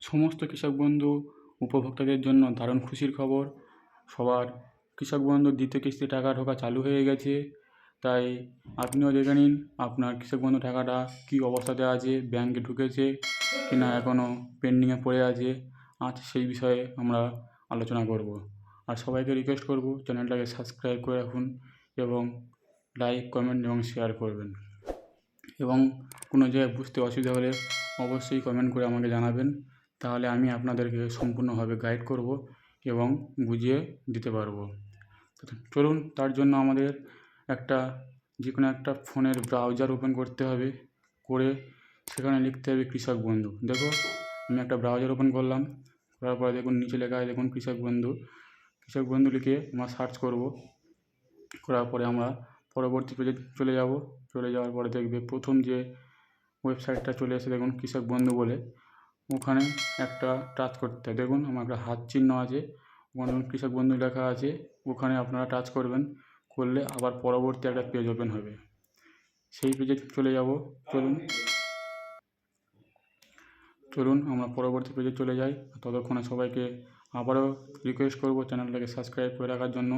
সমস্ত কৃষক বন্ধু উপভোক্তাদের জন্য দারুণ খুশির খবর। সবার কৃষক বন্ধুর দ্বিতীয় কিস্তির টাকা ঢোকা চালু হয়ে গেছে। তাই আপনিও দেখে নিন আপনার কৃষক বন্ধু টাকাটা কী অবস্থাতে আছে ব্যাঙ্কে ঢুকেছে কি না এখনও পেন্ডিংয়ে পড়ে আছে, আজ সেই বিষয়ে আমরা আলোচনা করব। আর সবাইকে রিকোয়েস্ট করব চ্যানেলটাকে সাবস্ক্রাইব করে রাখুন এবং লাইক কমেন্ট এবং শেয়ার করবেন। এবং কোনো জায়গায় বুঝতে অসুবিধা হলে অবশ্যই কমেন্ট করে আমাকে জানাবেন। তাহলে আমি আপনাদেরকে সম্পূর্ণভাবে গাইড করব এবং বুঝিয়ে দিতে পারব। চলুন, তার জন্য আমাদের একটা যে কোনো একটা ফোনের ব্রাউজার ওপেন করতে হবে। করে সেখানে লিখতে হবে কৃষক বন্ধু। দেখো, আমি একটা ব্রাউজার ওপেন করলাম। করার পরে দেখুন, নিচে লেখা দেখুন, কৃষক বন্ধু। কৃষক বন্ধু লিখে আমরা সার্চ করব। করার পরে আমরা পরবর্তী পেজে চলে যাব। চলে যাওয়ার পরে দেখবে প্রথম যে ওয়েবসাইটটা চলে এসে দেখুন, কৃষক বন্ধু বলে। ওখানে একটা টাচ করতে হয়। দেখুন, আমার একটা হাত চিহ্ন আছে ওখানে কৃষক বন্ধু লেখা আছে, ওখানে আপনারা টাচ করবেন, করলে আবার পরবর্তী একটা পেজ ওপেন হবে। সেই পেজে চলে যাব, চলুন। চলুন, আমরা পরবর্তী পেজে চলে যাই। ততক্ষণে সবাইকে আবারও রিকোয়েস্ট করব চ্যানেলটাকে সাবস্ক্রাইব করে রাখার জন্য।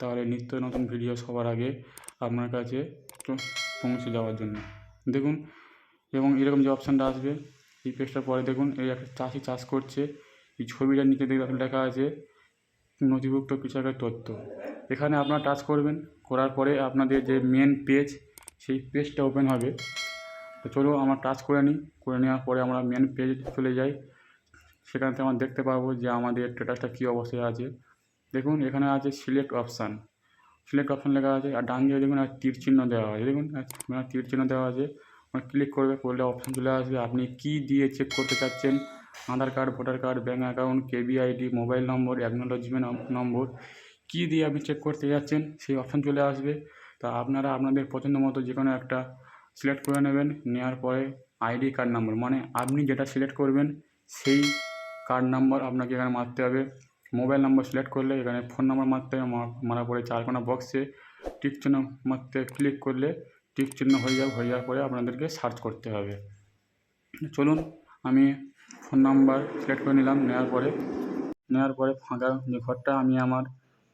তাহলে নিত্য নতুন ভিডিও সবার আগে আপনার কাছে পৌঁছে যাওয়ার জন্য। দেখুন, এবং এরকম যে অপশানটা আসবে এই পেজটার পরে দেখুন, এই একটা চাষি চাষ করছে। এই ছবিটার নিচে দেখবেন লেখা আছে, নথিভুক্ত কৃষকের তথ্য। এখানে আপনারা টাচ করবেন, করার পরে আপনাদের যে মেন পেজ সেই পেজটা ওপেন হবে। তো চলো আমরা টাচ করে নিই। করে নেওয়ার পরে আমরা মেন পেজে চলে যাই। সেখানতে আমরা দেখতে পাবো যে আমাদের স্ট্যাটাসটা কী অবস্থায় আছে। দেখুন, এখানে আছে সিলেক্ট অপশান সিলেক্ট অপশান লেখা আছে, আর ডান দিয়ে দেখুন, আর তীর চিহ্ন দেওয়া আছে। দেখুন তীর চিহ্ন দেওয়া আছে। ক্লিক করবে করলে অপশান চলে আসবে। আপনি কী দিয়ে চেক করতে চাচ্ছেন? Aadhaar card voter card bank account KB ID mobile number acknowledgement number কী দিয়ে আপনি চেক করতে যাচ্ছেন? সেই অপশান চলে আসবে। তা আপনারা আপনাদের পছন্দ মতো যে কোনো একটা সিলেক্ট করে নেবেন। নেওয়ার পরে আইডি কার্ড নাম্বার মানে আপনি যেটা সিলেক্ট করবেন, সেই কার্ড নাম্বার আপনাকে এখানে মারতে হবে। মোবাইল নাম্বার সিলেক্ট করলে এখানে ফোন নাম্বার মারতে হবে। মা- মারার পরে চারকোনা বক্সে টিক মারতে ক্লিক করলে টিক চিহ্ন হয়ে যাবে হয়ে যাওয়ার পরে আপনাদেরকে সার্চ করতে হবে। চলুন, আমি ফোন নাম্বার সিলেক্ট করে নিলাম, নেওয়ার পরে নেওয়ার পরে ফাঁকা যে ঘরটা আমি আমার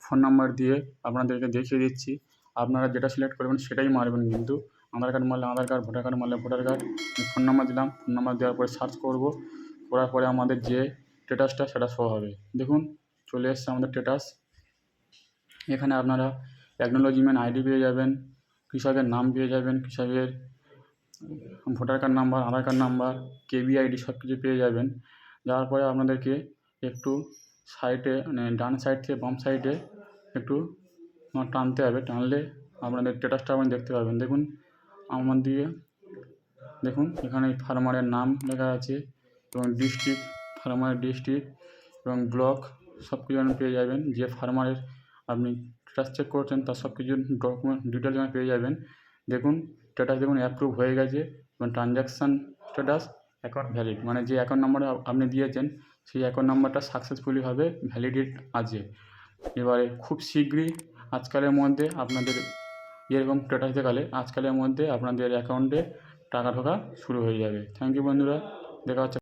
ফোন নাম্বার দিয়ে আপনাদেরকে দেখিয়ে দিচ্ছি। আপনারা যেটা সিলেক্ট করবেন সেটাই মারবেন কিন্তু। আধার কার্ড মারলে আধার কার্ড ভোটার কার্ড মারলে ভোটার কার্ড ফোন নাম্বার দিলাম ফোন নাম্বার দেওয়ার পরে সার্চ করব। করার পরে আমাদের যে স্ট্যাটাসটা সেটা শো হবে। দেখুন, চলে এসছে আমাদের স্ট্যাটাস এখানে আপনারা অ্যাকনোলজিমেন্ট আইডি পেয়ে যাবেন। কৃষকের নাম পেয়ে যাবেন, কৃষকের voter card number, Aadhaar card number, KB ID সব কিছু পেয়ে যাবেন। যাওয়ার পরে আপনাদেরকে একটু সাইডে মানে ডান সাইড থেকে বাম সাইডে একটু টানতে হবে। টানলে আপনাদের স্ট্যাটাসটা আপনি দেখতে পাবেন। দেখুন, আমার দিকে দেখুন, এখানে ফার্মারের নাম লেখা আছে এবং ডিস্ট্রিক্ট, ফার্মারের ডিস্ট্রিক্ট এবং ব্লক সব কিছু পেয়ে যাবেন। যে ফার্মারের আপনি স্ট্যাটাস চেক করছেন তার সব কিছু ডকুমেন্ট ডিটেলস আপনি পেয়ে যাবেন। দেখুন স্ট্যাটাস দেখুন অ্যাপ্রুভ হয়ে গেছে এবং ট্রানজ্যাকশান স্ট্যাটাস অ্যাকাউন্ট ভ্যালিড মানে যে অ্যাকাউন্ট নাম্বার আপনি দিয়েছেন, সেই অ্যাকাউন্ট নাম্বারটা সাকসেসফুলিভাবে ভ্যালিডেট আছে। এবারে খুব শীঘ্রই আজকালের মধ্যে আপনাদের এরকম স্ট্যাটাস দেখালে আজকালের মধ্যে আপনাদের অ্যাকাউন্টে টাকা ঢোকা শুরু হয়ে যাবে। থ্যাংক ইউ বন্ধুরা, দেখা হচ্ছে